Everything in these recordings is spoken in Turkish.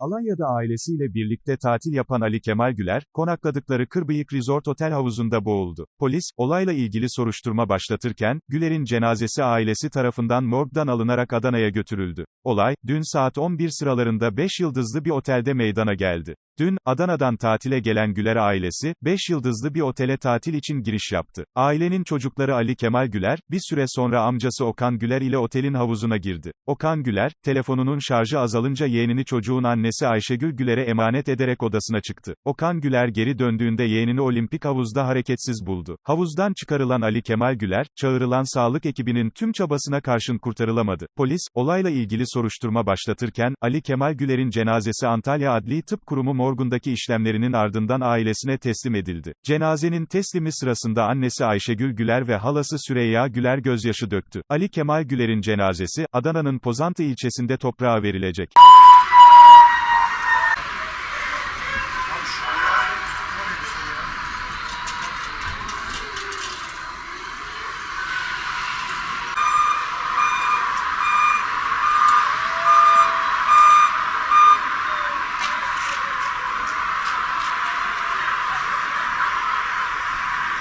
Alanya'da ailesiyle birlikte tatil yapan Ali Kemal Güler, konakladıkları Kırbıyık Resort Otel havuzunda boğuldu. Polis, olayla ilgili soruşturma başlatırken, Güler'in cenazesi ailesi tarafından morgdan alınarak Adana'ya götürüldü. Olay, dün saat 11 sıralarında 5 yıldızlı bir otelde meydana geldi. Dün, Adana'dan tatile gelen Güler ailesi, 5 yıldızlı bir otele tatil için giriş yaptı. Ailenin çocukları Ali Kemal Güler, bir süre sonra amcası Okan Güler ile otelin havuzuna girdi. Okan Güler, telefonunun şarjı azalınca yeğenini çocuğun annesi Ayşegül Güler'e emanet ederek odasına çıktı. Okan Güler geri döndüğünde yeğenini olimpik havuzda hareketsiz buldu. Havuzdan çıkarılan Ali Kemal Güler, çağrılan sağlık ekibinin tüm çabasına karşın kurtarılamadı. Polis, olayla ilgili soruşturma başlatırken, Ali Kemal Güler'in cenazesi Antalya Adli Tıp Kurumu morgundaki işlemlerinin ardından ailesine teslim edildi. Cenazenin teslimi sırasında annesi Ayşegül Güler ve halası Süreyya Güler gözyaşı döktü. Ali Kemal Güler'in cenazesi, Adana'nın Pozantı ilçesinde toprağa verilecek.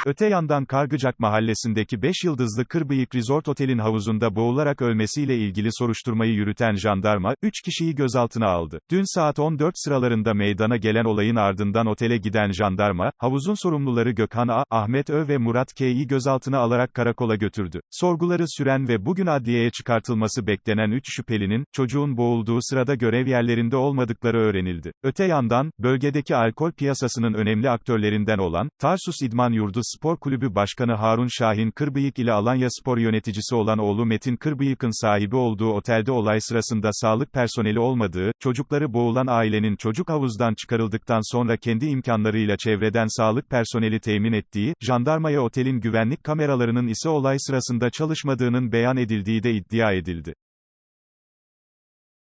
Öte yandan Kargıcak mahallesindeki 5 yıldızlı Kırbıyık Resort Otel'in havuzunda boğularak ölmesiyle ilgili soruşturmayı yürüten jandarma, 3 kişiyi gözaltına aldı. Dün saat 14 sıralarında meydana gelen olayın ardından otele giden jandarma, havuzun sorumluları Gökhan A, Ahmet Ö ve Murat K'yi gözaltına alarak karakola götürdü. Sorguları süren ve bugün adliyeye çıkartılması beklenen 3 şüphelinin, çocuğun boğulduğu sırada görev yerlerinde olmadıkları öğrenildi. Öte yandan, bölgedeki alkol piyasasının önemli aktörlerinden olan, Tarsus İdman Yurdu Spor Kulübü Başkanı Harun Şahin Kırbıyık ile Alanya Spor yöneticisi olan oğlu Metin Kırbıyık'ın sahibi olduğu otelde olay sırasında sağlık personeli olmadığı, çocukları boğulan ailenin çocuk havuzdan çıkarıldıktan sonra kendi imkanlarıyla çevreden sağlık personeli temin ettiği, jandarmaya otelin güvenlik kameralarının ise olay sırasında çalışmadığının beyan edildiği de iddia edildi.